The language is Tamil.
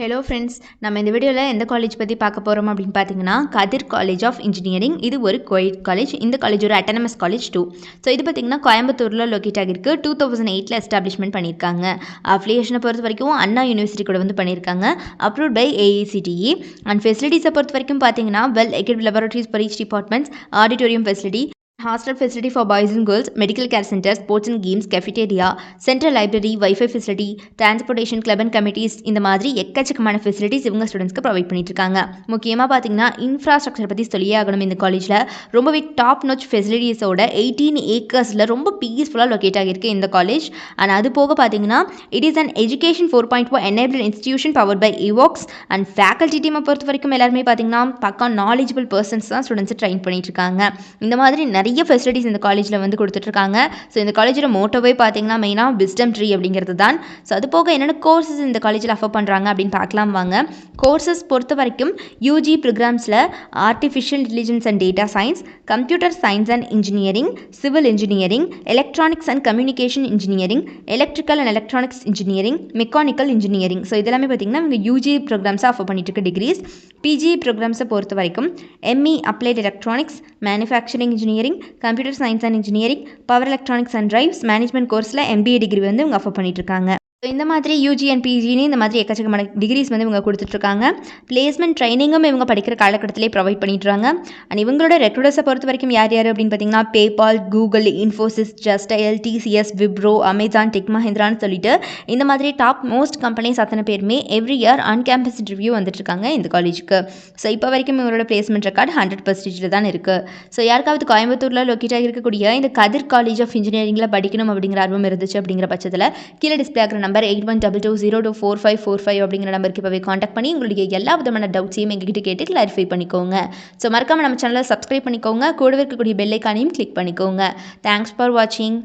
ஹலோ ஃப்ரெண்ட்ஸ் நம்ம இந்த வீடியோவில் எந்த காலேஜ் பற்றி பார்க்க போகிறோம் அப்படின்னு பார்த்தீங்கன்னா கதிர் காலேஜ் ஆஃப் இன்ஜினியரிங் இது ஒரு கோயிட் காலேஜ் இந்த காலேஜ் ஒரு அட்டானமஸ் காலேஜ் டூ ஸோ இது பார்த்திங்கன்னா கோயம்புத்தூரில் லொக்கேட் ஆகிருக்கு டூ தௌசண்ட் எயிட்டில் எஸ்டாப்ளிஷ்மெண்ட் பண்ணியிருக்காங்க. அஃபிலியேஷனை பொறுத்த வரைக்கும் அண்ணா யூனிவர்சிட்டி கூட வந்து பண்ணியிருக்காங்க. அப்ரூவ்ட் பை ஏஇசிடிஇ அண்ட் ஃபெசிலிட்டிஸை பொறுத்த வரைக்கும் பார்த்தீங்கன்னா well equip laboratories for each departments auditorium facility hostel facility for boys and girls medical care centre sports and games cafeteria central library wifi facility transportation club and committees இந்த மாதிரி எக்கச்சக்கமான ஃபெசிலிட்டிஸ் இவங்க ஸ்டூடெண்ட்ஸ்க்கு ப்ரொவைட் பண்ணிட்டு இருக்காங்க. முக்கியமாக பார்த்தீங்கன்னா இன்ஃப்ராஸ்ட்ரக்சர் பற்றி சொல்லியே ஆகணும் இந்த காலேஜில் ரொம்பவே டாப் நோச் ஃபெசிலிட்டிஸோட எயிட்டீன் ஏக்கர்ஸில் ரொம்ப பீஸ்ஃபுல்லாக லொக்கேட் ஆகியிருக்கு இந்த காலேஜ் அண்ட் அது போக பார்த்தீங்கன்னா it is an education four point four enable institution power by இவாக்ஸ் and faculty டீமை பொறுத்த வரைக்கும் எல்லாருமே பார்த்தீங்கன்னா பக்கா நாலேஜபிள் பர்சன்ஸ் தான் ஸ்டூடெண்ட்ஸை ட்ரெயின் பண்ணிட்டு இருக்காங்க. இந்த மாதிரி நிறைய ஃபெசிலிட்டிஸ் இந்த காலேஜில் வந்து கொடுத்துட்ருக்காங்க. ஸோ இந்த காலேஜோட மோட்டோவே பார்த்தீங்கன்னா மெயினாக விஸ்டம் ட்ரீ அப்படிங்கிறது தான். ஸோ அது போக என்னென்ன கோர்சஸ் இந்த காலேஜில் அஃபர் பண்ணுறாங்க அப்படின்னு பார்க்கலாம் வாங்க. கோர்சஸ் பொறுத்த வரைக்கும் UG ப்ரோக்ராம்ஸில் artificial intelligence and data science computer science and engineering civil engineering electronics and communication engineering electrical and electronics engineering mechanical engineering so இதெல்லாமே பார்த்திங்கன்னா இவங்க யூஜி ப்ரோக்ராம்ஸை ஆஃபர் பண்ணிட்டு இருக்க டிகிரிஸ் பிஜி ப்ரோக்ராம்ஸை பொறுத்த வரைக்கும் ME applied electronics manufacturing engineering computer science and engineering power electronics and drives management கோர்ஸில் எம்பிஏ டிகிரி வந்து இவங்க ஆஃபர் பண்ணிட்டு இருக்காங்க. இந்த மாதிரி யூஜி அண்ட் பிஜின்னு இந்த மாதிரி எக்கச்சக்கமான டிகிரிஸ் வந்து இவங்க கொடுத்துட்ருக்காங்க. பிளேஸ்மெண்ட் ட்ரைனிங்கும் இவங்க படிக்கிற காலகட்டத்திலே ப்ரொவைட் பண்ணிட்டுறாங்க அண்ட் இவங்களோட ரெக்ரூட்டர்ஸை பொறுத்த வரைக்கும் யார் யார் அப்படின்னு பார்த்தீங்கன்னா PayPal Google Infosys Justdial TCS Wipro Amazon tech மஹிந்திரான்னு சொல்லிட்டு இந்த மாதிரி டாப் மோஸ்ட் கம்பெனிஸ் அத்தனை பேருமே every year on campus interview வந்துட்டுருக்காங்க இந்த காலேஜுக்கு ஸோ இப்போ வரைக்கும் இவங்களோட பிளேஸ்மெண்ட் ரெக்கார்டு ஹண்ட்ரட் பர்சன்டேஜில் தான் இருக்குது ஸோ யாருக்காவது கோயம்புத்தூரில் லொக்கேட்டாக இருக்கக்கூடிய இந்த கதிர் காலேஜ் ஆஃப் இன்ஜினியரிங்கில் படிக்கணும் அப்படிங்கிற ஆர்வம் இருந்துச்சு அப்படிங்கிற பட்சத்தில் கீழே டிஸ்பிளே ஆகிற number eight one double two zero two four five four five அப்படிங்கிற நம்பருக்கு இப்போவே காண்டாக்ட் பண்ணி உங்களுடைய எல்லா விதமான டவுட்ஸையும் எங்ககிட்ட கேட்டு கிளாரிஃபை பண்ணிக்கோங்க. ஸோ மறக்காமல் நம்ம சேனலை சப்ஸ்கிரைப் பண்ணிக்கோங்க. கூடவே இருக்கக்கூடிய பெல்லைக்கானையும் கிளிக் பண்ணிக்கோங்க. தேங்க்ஸ் ஃபார் வாட்சிங்